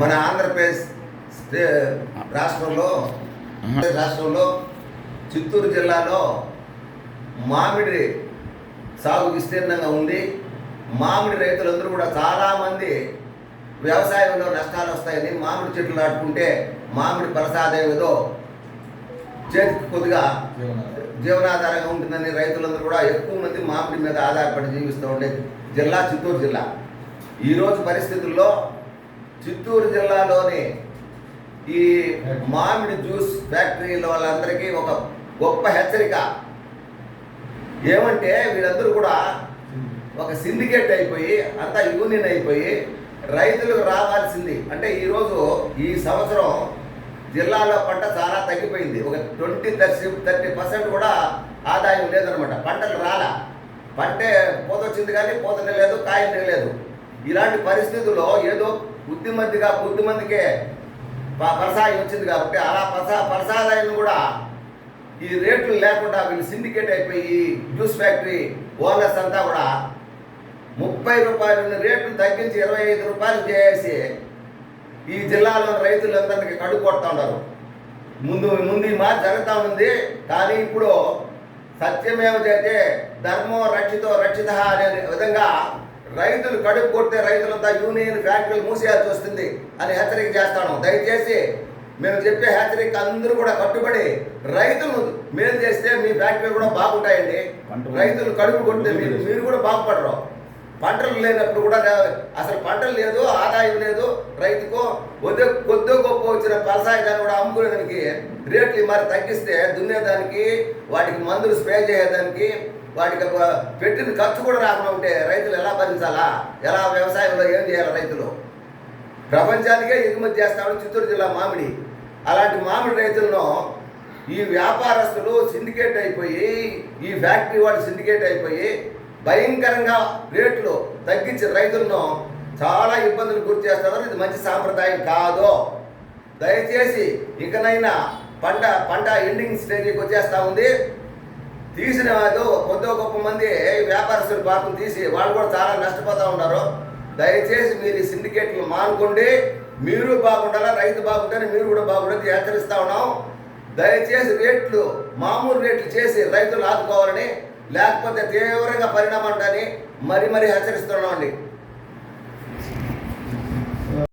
మన ఆంధ్రప్రదేశ్ రాష్ట్రంలో రాష్ట్రంలో చిత్తూరు జిల్లాలో మామిడి సాగు విస్తీర్ణంగా ఉంది. మామిడి రైతులందరూ కూడా చాలామంది వ్యవసాయంలో నష్టాలు వస్తాయని మామిడి చెట్లు నాటుకుంటే మామిడి ఫలసాదాయం ఏదో చేతికి కొద్దిగా జీవనాధారంగా ఉంటుందని రైతులందరూ కూడా ఎక్కువ మంది మామిడి మీద ఆధారపడి జీవిస్తూ ఉండే జిల్లా చిత్తూరు జిల్లా. ఈరోజు పరిస్థితుల్లో చిత్తూరు జిల్లాలోని ఈ మామిడి జ్యూస్ ఫ్యాక్టరీల వాళ్ళందరికీ ఒక గొప్ప హెచ్చరిక. ఏమంటే వీళ్ళందరూ కూడా ఒక సిండికేట్ అయిపోయి అంతా యూనియన్ అయిపోయి రైతులకు రావాల్సింది. అంటే ఈరోజు ఈ సంవత్సరం జిల్లాలో పంట చాలా తగ్గిపోయింది. ఒక ట్వంటీ థర్టీ థర్టీ పర్సెంట్ కూడా ఆదాయం లేదనమాట పంటలు రాలా. పంటే పూత వచ్చింది కానీ పూతనే లేదు కాయనే లేదు. ఇలాంటి పరిస్థితుల్లో ఏదో బుద్ధిమంతిగా బుద్ధిమంతికే ప- పరసాయం వచ్చింది కాబట్టి అలా పరసా పరసాదాయం కూడా ఈ రేట్లు లేకుండా వీళ్ళు సిండికేట్ అయిపోయి జ్యూస్ ఫ్యాక్టరీ ఓనర్స్ అంతా కూడా ముప్పై రూపాయల రేట్లు తగ్గించి ఇరవై ఐదు రూపాయలు చేసి ఈ జిల్లాలో రైతులందరికీ కడుపు కొడతా ఉన్నారు. ముందు ముందు ఈ మాట జరుగుతూ ఉంది. కానీ ఇప్పుడు సత్యమేవ చేతే ధర్మో రక్షితో రక్షిత అనే విధంగా రైతులు కడుపు కొడితే రైతులంతా యూనియన్ ఫ్యాక్టరీలు మూసేయాల్సి వస్తుంది అని హెచ్చరిక చేస్తాను. దయచేసి మేము చెప్పే హెచ్చరిక అందరూ కూడా కట్టుబడి రైతులు మేలు చేస్తే మీ ఫ్యాక్టరీలు కూడా బాగుంటాయండి. రైతులు కడుపు కొడితే మీరు మీరు కూడా బాగుపడరు. పంటలు లేనప్పుడు కూడా అసలు పంటలు లేదు ఆదాయం లేదు రైతుకు కొద్ది కొద్ది గొప్ప వచ్చిన దాన్ని కూడా అమ్ముకునేదానికి రేట్లు మరి తగ్గిస్తే దున్నేదానికి వాటికి మందులు స్ప్రే చేయడానికి వాటికి ఒక పెట్టిన ఖర్చు కూడా రాకుండా ఉంటే రైతులు ఎలా భరించాలా? ఎలా వ్యవసాయంలో ఏం చేయాలి రైతులు? ప్రపంచానికే ఎగుమతి చేస్తామని చిత్తూరు జిల్లా మామిడి. అలాంటి మామిడి రైతులను ఈ వ్యాపారస్తులు సిండికేట్ అయిపోయి ఈ ఫ్యాక్టరీ వాళ్ళు సిండికేట్ అయిపోయి భయంకరంగా రేట్లు తగ్గించి రైతులను చాలా ఇబ్బందులు గురి చేస్తున్నారు. ఇది మంచి సాంప్రదాయం కాదు. దయచేసి ఇకనైనా పంట పంట ఎండింగ్ స్టేజ్కి వచ్చేస్తా ఉంది. తీసిన కొద్ది గొప్ప మంది వ్యాపారస్తులు పాపం తీసి వాళ్ళు కూడా చాలా నష్టపోతూ ఉన్నారు. దయచేసి మీరు ఈ సిండికేట్లు మానుకోండి. మీరు బాగుండాలా రైతు బాగుంటారని మీరు కూడా బాగుండాలని హెచ్చరిస్తూ ఉన్నాం. దయచేసి రేట్లు మామూలు రేట్లు చేసి రైతులు ఆదుకోవాలని లేకపోతే తీవ్రంగా పరిణామం ఉందని మరి మరీ హెచ్చరిస్తున్నామండి.